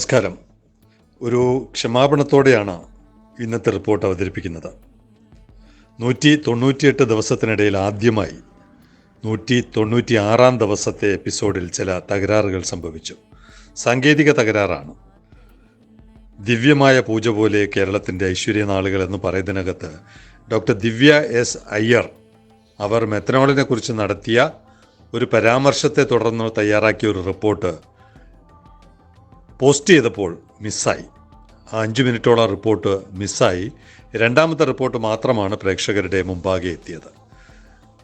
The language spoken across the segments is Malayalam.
നമസ്കാരം. ഒരു ക്ഷമാപണത്തോടെയാണ് ഇന്നത്തെ റിപ്പോർട്ട് അവതരിപ്പിക്കുന്നത്. നൂറ്റി തൊണ്ണൂറ്റിയെട്ട് ദിവസത്തിനിടയിൽ ആദ്യമായി നൂറ്റി തൊണ്ണൂറ്റി ആറാം ദിവസത്തെ എപ്പിസോഡിൽ ചില തകരാറുകൾ സംഭവിച്ചു. സാങ്കേതിക തകരാറാണ്. ദിവ്യമായ പൂജ പോലെ കേരളത്തിന്റെ ഐശ്വര്യ നാളുകൾ എന്ന് പറയുന്നതിനകത്ത് ഡോക്ടർ ദിവ്യ എസ് അയ്യർ അവർ മെത്തനോളിനെ കുറിച്ച് നടത്തിയ ഒരു പരാമർശത്തെ തുടർന്ന് തയ്യാറാക്കിയ ഒരു റിപ്പോർട്ട് പോസ്റ്റ് ചെയ്തപ്പോൾ മിസ്സായി. അഞ്ച് മിനിറ്റോളം റിപ്പോർട്ട് മിസ്സായി. രണ്ടാമത്തെ റിപ്പോർട്ട് മാത്രമാണ് പ്രേക്ഷകരുടെ മുമ്പാകെ എത്തിയത്.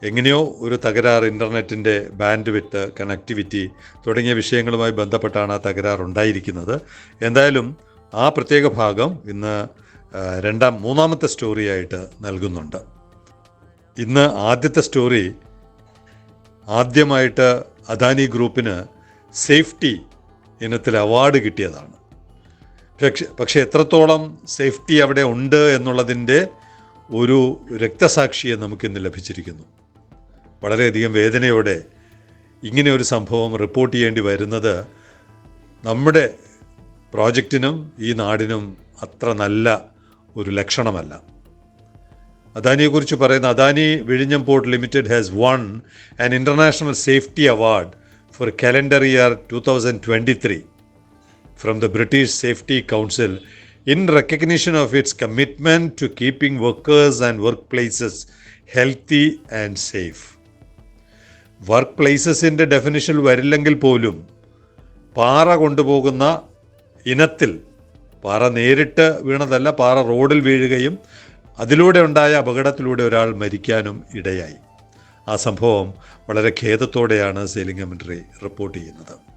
എങ്ങനെയോ ഒരു തകരാർ ഇന്റർനെറ്റിന്റെ ബാൻഡ് വിട്ട് കണക്ടിവിറ്റി തുടങ്ങിയ വിഷയങ്ങളുമായി ബന്ധപ്പെട്ടാണ് ആ തകരാർ ഉണ്ടായിരിക്കുന്നത്. എന്തായാലും ആ പ്രത്യേക ഭാഗം ഇന്ന് രണ്ടാം മൂന്നാമത്തെ സ്റ്റോറിയായിട്ട് നൽകുന്നുണ്ട്. ഇന്ന് ആദ്യത്തെ സ്റ്റോറി ആദ്യമായിട്ട് അദാനി ഗ്രൂപ്പിന് സേഫ്റ്റി ഇനത്തിൽ അവാർഡ് കിട്ടിയതാണ്. പക്ഷെ പക്ഷേ എത്രത്തോളം സേഫ്റ്റി അവിടെ ഉണ്ട് എന്നുള്ളതിന്റെ ഒരു രക്തസാക്ഷിയെ നമുക്കിന്ന് ലഭിച്ചിരിക്കുന്നു. വളരെയധികം വേദനയോടെ ഇങ്ങനെ ഒരു സംഭവം റിപ്പോർട്ട് ചെയ്യേണ്ടി വരുന്നത് നമ്മുടെ പ്രോജക്റ്റിനും ഈ നാടിനും അത്ര നല്ല ഒരു ലക്ഷണമല്ല. അദാനിയെക്കുറിച്ച് പറയുന്ന അദാനി വിഴിഞ്ഞം port limited has won an international safety award two thousand twenty three from the British Safety Council in recognition of its commitment to keeping workers and workplaces healthy and safe. Work പ്ലേസസിന്റെ definition വരില്ലെങ്കിൽ പോലും പാറ കൊണ്ടുപോകുന്ന ഇനത്തിൽ പാറ നേരിട്ട് വീണതല്ല പാറ റോഡിൽ വീഴുകയും അതിലൂടെ ഉണ്ടായ അപകടത്തിലൂടെ ഒരാൾ മരിക്കാനും ഇടയായി ആ സംഭവം വളരെ ഖേദത്തോടെയാണ് സെയിലിംഗ് കമൻട്രി റിപ്പോർട്ട് ചെയ്യുന്നത്.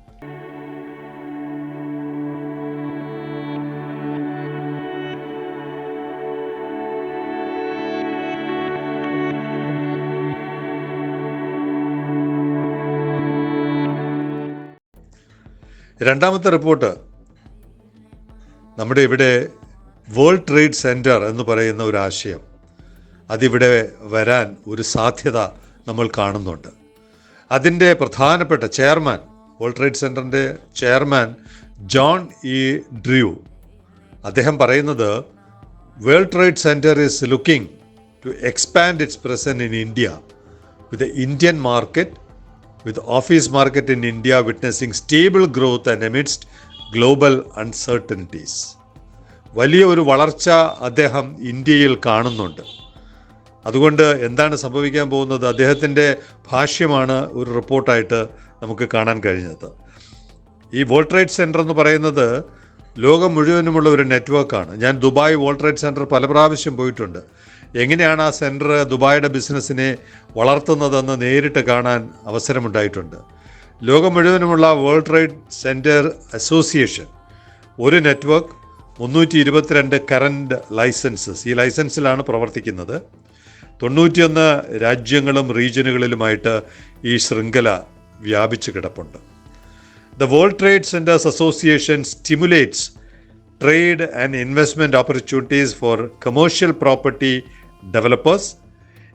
രണ്ടാമത്തെ റിപ്പോർട്ട്. നമ്മുടെ ഇവിടെ വേൾഡ് ട്രേഡ് സെന്റർ എന്ന് പറയുന്ന ഒരു ആശയം അതിവിടെ വരാൻ ഒരു സാധ്യത നമ്മൾ കാണുന്നുണ്ട്. അതിന്റെ പ്രധാനപ്പെട്ട ചെയർമാൻ വേൾഡ് ട്രേഡ് സെന്ററിന്റെ ചെയർമാൻ ജോൺ ഇ. ഡ്രൂ അദ്ദേഹം പറയുന്നത് world trade centre is looking to expand its present in India with Indian market with office market in India witnessing stable growth and amidst global uncertainties. വലിയ ഒരു വളർച്ച അദ്ദേഹം ഇന്ത്യയിൽ കാണുന്നുണ്ട്. അതുകൊണ്ട് എന്താണ് സംഭവിക്കാൻ പോകുന്നത്? അദ്ദേഹത്തിന്റെ ഭാഷ്യമാണ് ഒരു റിപ്പോർട്ടായിട്ട് നമുക്ക് കാണാൻ കഴിഞ്ഞത്. ഈ വേൾഡ് ട്രേഡ് സെന്റർ എന്ന് പറയുന്നത് ലോകം മുഴുവനുമുള്ള ഒരു നെറ്റ്വർക്കാണ്. ഞാൻ ദുബായ് വേൾഡ് ട്രേഡ് സെന്റർ പല പ്രാവശ്യം പോയിട്ടുണ്ട്. എങ്ങനെയാണ് ആ സെന്റർ ദുബായുടെ ബിസിനസ്സിനെ വളർത്തുന്നതെന്ന് നേരിട്ട് കാണാൻ അവസരമുണ്ടായിട്ടുണ്ട്. ലോകം മുഴുവനുമുള്ള വേൾഡ് ട്രേഡ് സെന്റർ അസോസിയേഷൻ ഒരു നെറ്റ്വർക്ക് മുന്നൂറ്റി ഇരുപത്തിരണ്ട് കറന്റ് ലൈസൻസസ്. ഈ ലൈസൻസിലാണ് പ്രവർത്തിക്കുന്നത്. തൊണ്ണൂറ്റിയൊന്ന് രാജ്യങ്ങളും റീജിയനുകളിലുമായിട്ട് ഈ ശൃംഖല വ്യാപിച്ചു കിടപ്പുണ്ട്. The world trade centers association stimulates trade and investment opportunities for commercial property developers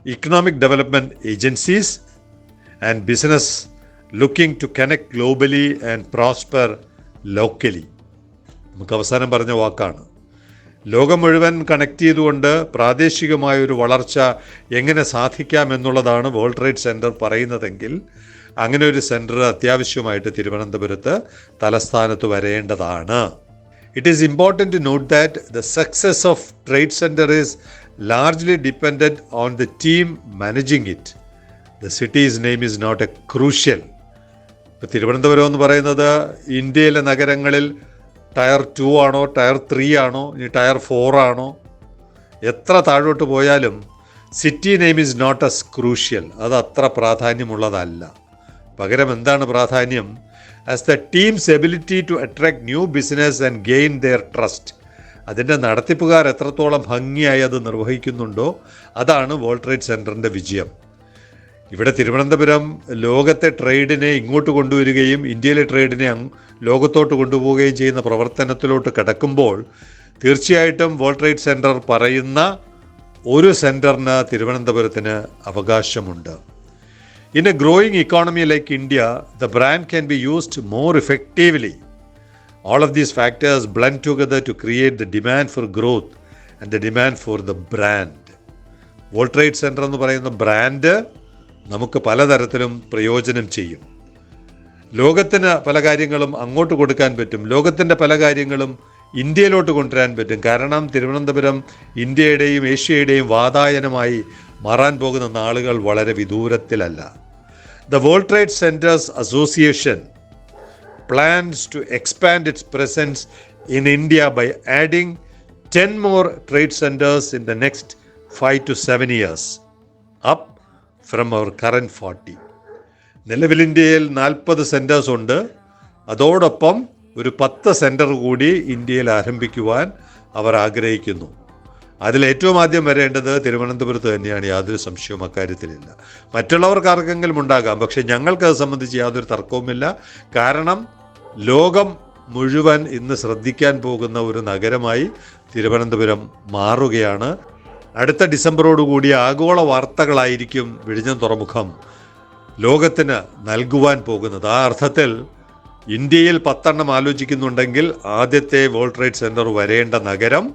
economic development agencies and business looking to connect globally and prosper locally നമുക്ക് അവസാനം പറഞ്ഞ വാക്കാണ്. ലോകം മുഴുവൻ കണക്ട് ചെയ്തുകൊണ്ട് പ്രാദേശികമായ ഒരു വളർച്ച എങ്ങനെ സാധിക്കാം എന്നുള്ളതാണ് വേൾഡ് ട്രേഡ് സെന്റർ പറയുന്നതെങ്കിൽ അങ്ങനെ ഒരു സെന്റർ അത്യാവശ്യമായിട്ട് തിരുവനന്തപുരത്ത് തലസ്ഥാനത്ത് വരേണ്ടതാണ്. It is important to note that the success of trade center is largely dependent on the team managing it the city's name is not a crucial ഇപ്പോൾ തിരുവനന്തപുരം എന്ന് പറയുന്നത് ഇന്ത്യയിലെ നഗരങ്ങളിൽ ടയർ ടു ആണോ ടയർ ത്രീ ആണോ ഇനി ടയർ ഫോർ ആണോ? എത്ര താഴോട്ട് പോയാലും city name is not as crucial. അത് അത്ര പ്രാധാന്യമുള്ളതല്ല. പകരം എന്താണ് പ്രാധാന്യം? As the team's ability to attract new business and gain their trust അതിന്റെ നടത്തിപ്പുകാർ എത്രത്തോളം ഭംഗിയായി അത് നിർവഹിക്കുന്നുണ്ടോ അതാണ് വേൾഡ് ട്രേഡ് സെന്ററിന്റെ വിജയം. ഇവിടെ തിരുവനന്തപുരം ലോകത്തെ ട്രേഡിനെ ഇങ്ങോട്ട് കൊണ്ടുവരികയും ഇന്ത്യയിലെ ട്രേഡിനെ ലോകത്തോട്ട് കൊണ്ടുപോവുകയും ചെയ്യുന്ന പ്രവർത്തനത്തിലോട്ട് കിടക്കുമ്പോൾ തീർച്ചയായിട്ടും വേൾഡ് ട്രേഡ് സെന്റർ പറയുന്ന ഒരു സെന്ററിന് തിരുവനന്തപുരത്തിന് അവകാശമുണ്ട്. In a growing economy like India the brand can be used more effectively all of these factors blend together to create the demand for growth and the demand for the brand world trade center എന്ന് പറയുന്ന ബ്രാൻഡ് നമുക്ക് പലതരത്തിലും പ്രയോജനം ചെയ്യും. ലോകത്തിന് പല കാര്യങ്ങളും അങ്ങോട്ട് കൊടുക്കാൻ പറ്റും. ലോകത്തിന്റെ പല കാര്യങ്ങളും ഇന്ത്യയിലോട്ട് കൊണ്ടുവരാൻ പറ്റും. കാരണം തിരുവനന്തപുരം ഇന്ത്യയുടെയും ഏഷ്യയുടെയും വാതായനമായി മാറാൻ പോകുന്ന നാളുകൾ വളരെ വിദൂരത്തിലല്ല. The world trade centers association plans to expand its presence in India by adding 10 more trade centers in the next 5 to 7 years, up from our current 40. നിലവിൽ ഇന്ത്യയിൽ നാൽപ്പത് സെന്റേഴ്സ് ഉണ്ട്. അതോടൊപ്പം ഒരു പത്ത് സെന്റർ കൂടി ഇന്ത്യയിൽ ആരംഭിക്കുവാൻ അവർ ആഗ്രഹിക്കുന്നു. അതിൽ ഏറ്റവും ആദ്യം വരേണ്ടത് തിരുവനന്തപുരത്ത് തന്നെയാണ് യാതൊരു സംശയവും അക്കാര്യത്തിലില്ല മറ്റുള്ളവർക്ക് ആർക്കെങ്കിലും ഉണ്ടാകാം പക്ഷെ ഞങ്ങൾക്ക് അത് സംബന്ധിച്ച് യാതൊരു തർക്കവുമില്ല കാരണം ലോകം മുഴുവൻ ഇന്ന് ശ്രദ്ധിക്കാൻ പോകുന്ന ഒരു നഗരമായി തിരുവനന്തപുരം മാറുകയാണ്. അടുത്ത ഡിസംബറോടുകൂടി ആഗോള വാർത്തകളായിരിക്കും വിഴിഞ്ഞം തുറമുഖം ലോകത്തിന് നൽകുവാൻ പോകുന്നത്. ആ അർത്ഥത്തിൽ ഇന്ത്യയിൽ പത്തെണ്ണം ആലോചിക്കുന്നുണ്ടെങ്കിൽ ആദ്യത്തെ വേൾഡ് ട്രേഡ് സെന്റർ വരേണ്ട നഗരം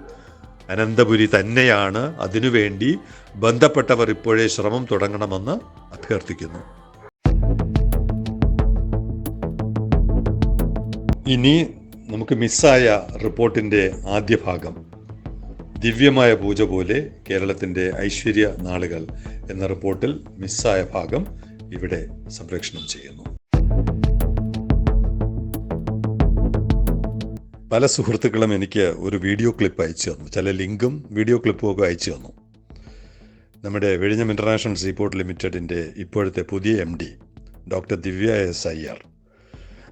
അനന്തപുരി തന്നെയാണ്. അതിനുവേണ്ടി ബന്ധപ്പെട്ടവർ ഇപ്പോഴേ ശ്രമം തുടങ്ങണമെന്ന് അഭ്യർത്ഥിക്കുന്നു. ഇനി നമുക്ക് മിസ്സായ റിപ്പോർട്ടിന്റെ ആദ്യ ഭാഗം. ദിവ്യമായ പൂജ പോലെ കേരളത്തിന്റെ ഐശ്വര്യ നാളുകൾ എന്ന റിപ്പോർട്ടിൽ മിസ്സായ ഭാഗം ഇവിടെ സംപ്രേക്ഷണം ചെയ്യുന്നു. പല സുഹൃത്തുക്കളും എനിക്ക് ഒരു വീഡിയോ ക്ലിപ്പ് അയച്ചു തന്നു. ചില ലിങ്കും വീഡിയോ ക്ലിപ്പും ഒക്കെ അയച്ചു തന്നു. നമ്മുടെ വിഴിഞ്ഞം ഇന്റർനാഷണൽ സീപോർട്ട് ലിമിറ്റഡിന്റെ ഇപ്പോഴത്തെ പുതിയ M D doctor Divya S Iyer.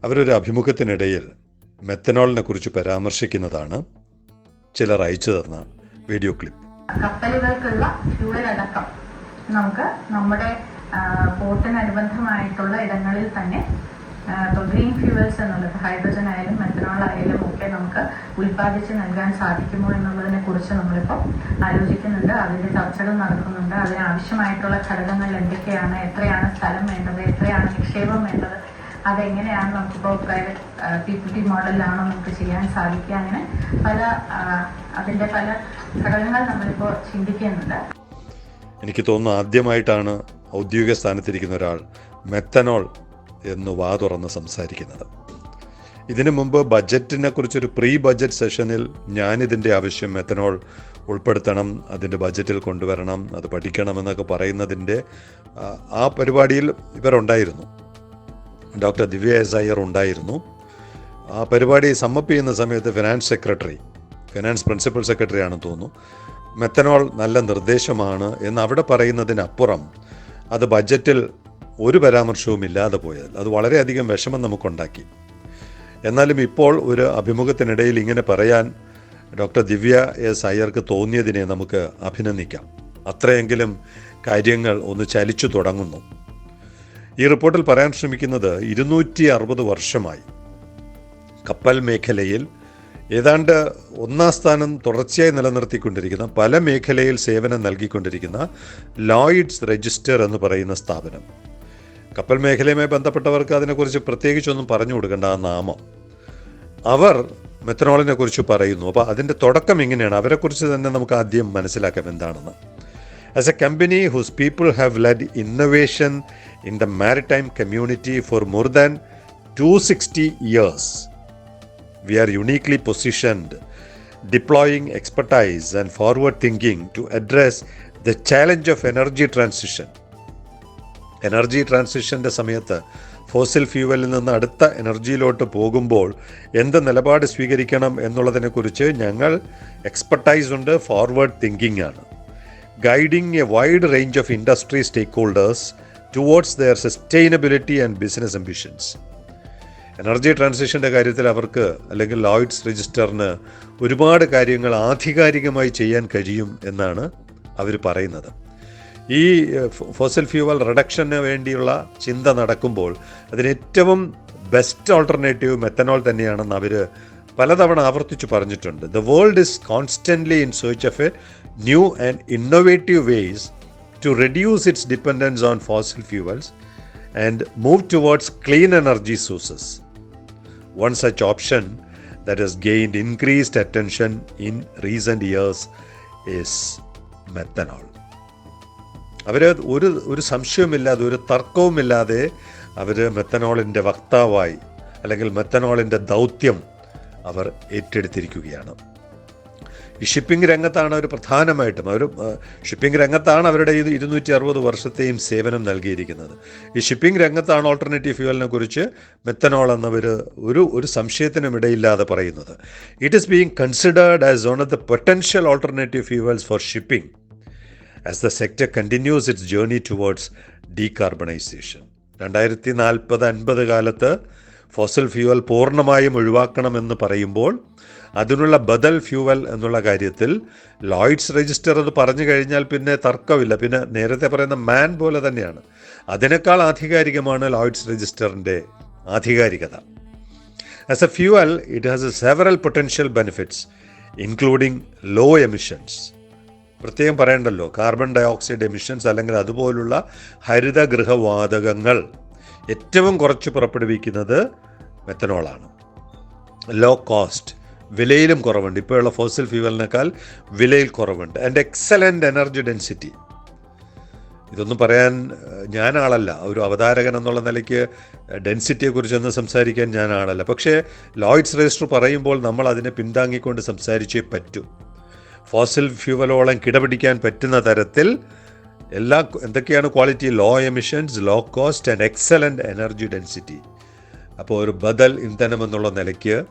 അവരൊരു അഭിമുഖത്തിനിടയിൽ മെത്തനോളിനെ കുറിച്ച് പരാമർശിക്കുന്നതാണ്. ചിലർ അയച്ചു തന്ന വീഡിയോ ക്ലിപ്പ്. കപ്പലുകൾക്കുള്ള ഫ്യൂവൽ അടക്കം നമുക്ക് നമ്മുടെ പോർട്ടിനനുബന്ധമായിട്ടുള്ള ഇടങ്ങളിൽ തന്നെ ഗ്രീൻ ഫ്യൂവൽസ് എന്നുള്ളത് ഹൈഡ്രജൻ ആയാലും മെത്തനോൾ ആയാലും ഒക്കെ നമുക്ക് ഉൽപ്പാദിച്ച് നൽകാൻ സാധിക്കുമോ എന്നുള്ളതിനെ കുറിച്ച് നമ്മളിപ്പോൾ ആലോചിക്കുന്നുണ്ട്. അതിന്റെ ചർച്ചകൾ നടക്കുന്നുണ്ട്. അതിനാവശ്യമായിട്ടുള്ള ഘടകങ്ങൾ എന്തൊക്കെയാണ് എത്രയാണ് സ്ഥലം വേണ്ടത് എത്രയാണ് നിക്ഷേപം വേണ്ടത് അതെങ്ങനെയാണ് നമുക്കിപ്പോൾ പ്രൈവറ്റ് പി പി ടി മോഡലിലാണോ നമുക്ക് ചെയ്യാൻ സാധിക്കുക അങ്ങനെ പല അതിന്റെ പല ഘടകങ്ങൾ നമ്മളിപ്പോൾ ചിന്തിക്കുന്നുണ്ട്. എനിക്ക് തോന്നുന്നു ആദ്യമായിട്ടാണ് ഔദ്യോഗിക സ്ഥാനത്തിരിക്കുന്ന ഒരാൾ മെത്തനോൾ എന്ന് വാ തുറന്ന് സംസാരിക്കുന്നത്. ഇതിനു മുമ്പ് ബജറ്റിനെ കുറിച്ചൊരു പ്രീ ബജറ്റ് സെഷനിൽ ഞാനിതിന്റെ ആവശ്യം മെത്തനോൾ ഉൾപ്പെടുത്തണം അതിന്റെ ബജറ്റിൽ കൊണ്ടുവരണം അത് പഠിക്കണമെന്നൊക്കെ പറയുന്നതിന്റെ ആ, പരിപാടിയിൽ ഇവരുണ്ടായിരുന്നു. ഡോക്ടർ ദിവ്യ എസ് അയ്യർ ഉണ്ടായിരുന്നു. ആ പരിപാടി സമ്മപ്പ് ചെയ്യുന്ന സമയത്ത് finance secretary finance principal secretary ആണെന്ന് തോന്നുന്നു മെത്തനോൾ നല്ല നിർദ്ദേശമാണ് എന്ന് അവിടെ പറയുന്നതിനപ്പുറം അത് ബജറ്റിൽ ഒരു പരാമർശവും ഇല്ലാതെ പോയത് അത് വളരെയധികം വിഷമം നമുക്കുണ്ടാക്കി. എന്നാലും ഇപ്പോൾ ഒരു അഭിമുഖത്തിനിടയിൽ ഇങ്ങനെ പറയാൻ ഡോക്ടർ ദിവ്യ എസ് അയ്യർക്ക് തോന്നിയതിനെ നമുക്ക് അഭിനന്ദിക്കാം. അത്രയെങ്കിലും കാര്യങ്ങൾ ഒന്ന് ചലിച്ചു തുടങ്ങുന്നു. ഈ റിപ്പോർട്ടിൽ പറയാൻ ശ്രമിക്കുന്നത് ഇരുന്നൂറ്റി അറുപത് വർഷമായി. കപ്പൽ മേഖലയിൽ ഏതാണ്ട് ഒന്നാം സ്ഥാനം തുടർച്ചയായി നിലനിർത്തിക്കൊണ്ടിരിക്കുന്ന പല മേഖലയിൽ സേവനം നൽകിക്കൊണ്ടിരിക്കുന്ന ലോയിഡ്സ് രജിസ്റ്റർ എന്ന് പറയുന്ന സ്ഥാപനം. കപ്പൽ മേഖലയുമായി ബന്ധപ്പെട്ടവർക്ക് അതിനെക്കുറിച്ച് പ്രത്യേകിച്ചൊന്നും പറഞ്ഞു കൊടുക്കേണ്ട ആ നാമം. അവർ മെത്തനോളിനെ കുറിച്ച് പറയുന്നു. അപ്പോൾ അതിന്റെ തുടക്കം ഇങ്ങനെയാണ് അവരെക്കുറിച്ച് തന്നെ നമുക്ക് ആദ്യം മനസ്സിലാക്കാം എന്താണെന്ന്. As a company whose people have led innovation in the maritime community for more than two sixty years we are uniquely positioned, deploying expertise and forward thinking to address the challenge of energy transition. Energy ട്രാൻസിഷന്റെ സമയത്ത് ഫോസിൽ ഫ്യൂവലിൽ നിന്ന് അടുത്ത എനർജിയിലോട്ട് പോകുമ്പോൾ എന്ത് നിലപാട് സ്വീകരിക്കണം എന്നുള്ളതിനെക്കുറിച്ച് ഞങ്ങൾ എക്സ്പെർട്ടൈസ് ഉണ്ട് ഫോർവേഡ് തിങ്കിങ് ആണ് guiding a wide range of industry stakeholders towards their sustainability and business ambitions energy ട്രാൻസിഷന്റെ കാര്യത്തിൽ അവർക്ക് അല്ലെങ്കിൽ ലോയിഡ്സ് രജിസ്റ്ററിന് ഒരുപാട് കാര്യങ്ങൾ ആധികാരികമായി ചെയ്യാൻ കഴിയും എന്നാണ് അവർ പറയുന്നത്. ഈ ഫോസൽ ഫ്യൂവൽ റിഡക്ഷന് വേണ്ടിയുള്ള ചിന്ത നടക്കുമ്പോൾ അതിന് ഏറ്റവും ബെസ്റ്റ് ഓൾട്ടർനേറ്റീവ് മെത്തനോൾ തന്നെയാണെന്ന് അവർ പലതവണ ആവർത്തിച്ച് പറഞ്ഞിട്ടുണ്ട്. The world is constantly in search of a new and innovative ways to reduce its dependence on fossil fuels and move towards clean energy sources One such option that has gained increased attention in recent years is methanol. അവർ ഒരു ഒരു സംശയവുമില്ലാതെ ഒരു തർക്കവുമില്ലാതെ അവർ മെത്തനോളിന്റെ വക്താവായി അല്ലെങ്കിൽ മെത്തനോളിന്റെ ദൗത്യം അവർ ഏറ്റെടുത്തിരിക്കുകയാണ് ഈ ഷിപ്പിംഗ് രംഗത്താണ് അവർ പ്രധാനമായിട്ടും അവർ ഷിപ്പിംഗ് രംഗത്താണ് അവരുടെ ഇത് ഇരുന്നൂറ്റി അറുപത് വർഷത്തെയും സേവനം നൽകിയിരിക്കുന്നത്. ഈ ഷിപ്പിംഗ് രംഗത്താണ് ഓൾട്ടർനേറ്റീവ് ഫ്യൂവലിനെ കുറിച്ച് മെത്തനോൾ എന്നവർ ഒരു ഒരു സംശയത്തിനും ഇടയില്ലാതെ പറയുന്നത്. It is being considered as one of the potential alternative fuels for shipping as the sector continues its journey towards decarbonisation രണ്ടായിരത്തി നാൽപ്പത് അൻപത് കാലത്ത് ഫോസൽ ഫ്യൂവൽ പൂർണമായും ഒഴിവാക്കണമെന്ന് പറയുമ്പോൾ അതിനുള്ള ബദൽ ഫ്യൂവൽ എന്നുള്ള കാര്യത്തിൽ ലോയിഡ്സ് രജിസ്റ്റർ എന്ന് പറഞ്ഞു കഴിഞ്ഞാൽ പിന്നെ തർക്കമില്ല. പിന്നെ നേരത്തെ പറയുന്ന മാൻ പോലെ തന്നെയാണ്. അതിനേക്കാൾ ആധികാരികമാണ് ലോയിഡ്സ് രജിസ്റ്ററിന്റെ ആധികാരികത. As a fuel it has a several potential benefits including low emissions പ്രത്യേകം പറയണ്ടല്ലോ കാർബൺ ഡയോക്സൈഡ് എമിഷൻസ് അല്ലെങ്കിൽ അതുപോലുള്ള ഹരിതഗൃഹവാതകങ്ങൾ ഏറ്റവും കുറച്ച് പുറപ്പെടുവിക്കുന്നത് മെത്തനോളാണ് ലോ കോസ്റ്റ് വിലയിലും കുറവുണ്ട്. ഇപ്പോഴുള്ള ഫോസിൽ ഫ്യൂവലിനേക്കാൾ വിലയിൽ കുറവുണ്ട്. ആൻഡ് എക്സലന്റ് എനർജി ഡെൻസിറ്റി ഇതൊന്നും പറയാൻ ഞാൻ ആളല്ല ഒരു അവതാരകൻ എന്നുള്ള നിലയ്ക്ക് ഡെൻസിറ്റിയെക്കുറിച്ചൊന്നും സംസാരിക്കാൻ ഞാൻ ആളല്ല പക്ഷേ ലോയിഡ്സ് രജിസ്റ്റർ പറയുമ്പോൾ നമ്മൾ അതിനെ പിന്താങ്ങിക്കൊണ്ട് സംസാരിച്ചേ പറ്റൂ. ഫോസിൽ ഫ്യൂവലോളം കിടപിടിക്കാൻ പറ്റുന്ന തരത്തിൽ എല്ലാ എന്തൊക്കെയാണ് quality low emissions low cost and excellent energy density അപ്പോൾ ഒരു ബദൽ ഇന്ധനം എന്നുള്ള നിലയ്ക്ക്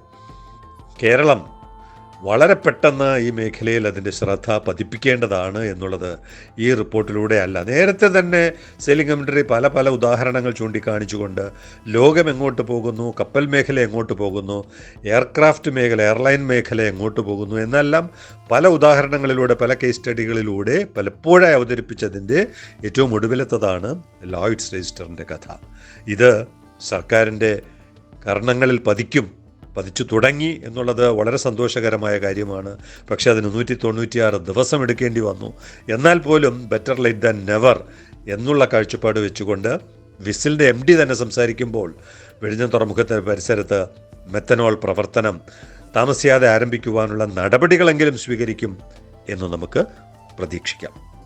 കേരളം വളരെ പെട്ടെന്ന് ഈ മേഖലയിൽ അതിന്റെ ശ്രദ്ധ പതിപ്പിക്കേണ്ടതാണ് എന്നുള്ളത് ഈ റിപ്പോർട്ടിലൂടെ അല്ല. നേരത്തെ തന്നെ സെയിലിംഗ് കമ്മിറ്ററി പല പല ഉദാഹരണങ്ങൾ ചൂണ്ടിക്കാണിച്ചുകൊണ്ട് ലോകം എങ്ങോട്ട് പോകുന്നു കപ്പൽ മേഖല എങ്ങോട്ട് പോകുന്നു എയർക്രാഫ്റ്റ് മേഖല എയർലൈൻ മേഖല എങ്ങോട്ട് പോകുന്നു എന്നെല്ലാം പല ഉദാഹരണങ്ങളിലൂടെ പല കേസ് സ്റ്റഡികളിലൂടെ പലപ്പോഴായി അവതരിപ്പിച്ചതിന്റെ ഏറ്റവും ഒടുവിലത്തതാണ് ലോയിഡ്സ് രജിസ്റ്ററിന്റെ കഥ. ഇത് സർക്കാരിന്റെ കർണങ്ങളിൽ പതിക്കും പതിച്ചു തുടങ്ങി എന്നുള്ളത് വളരെ സന്തോഷകരമായ കാര്യമാണ്. പക്ഷേ അതിന് നൂറ്റി തൊണ്ണൂറ്റിയാറ് ദിവസം എടുക്കേണ്ടി വന്നു. എന്നാൽ പോലും ബെറ്റർ ലൈറ്റ് ദാൻ നെവർ എന്നുള്ള കാഴ്ചപ്പാട് വെച്ചുകൊണ്ട് വിസിലിന്റെ എം ഡി തന്നെ സംസാരിക്കുമ്പോൾ വെടിഞ്ഞം തുറമുഖത്തെ പരിസരത്ത് മെത്തനോൾ പ്രവർത്തനം താമസിയാതെ ആരംഭിക്കുവാനുള്ള നടപടികളെങ്കിലും സ്വീകരിക്കും എന്ന് നമുക്ക് പ്രതീക്ഷിക്കാം.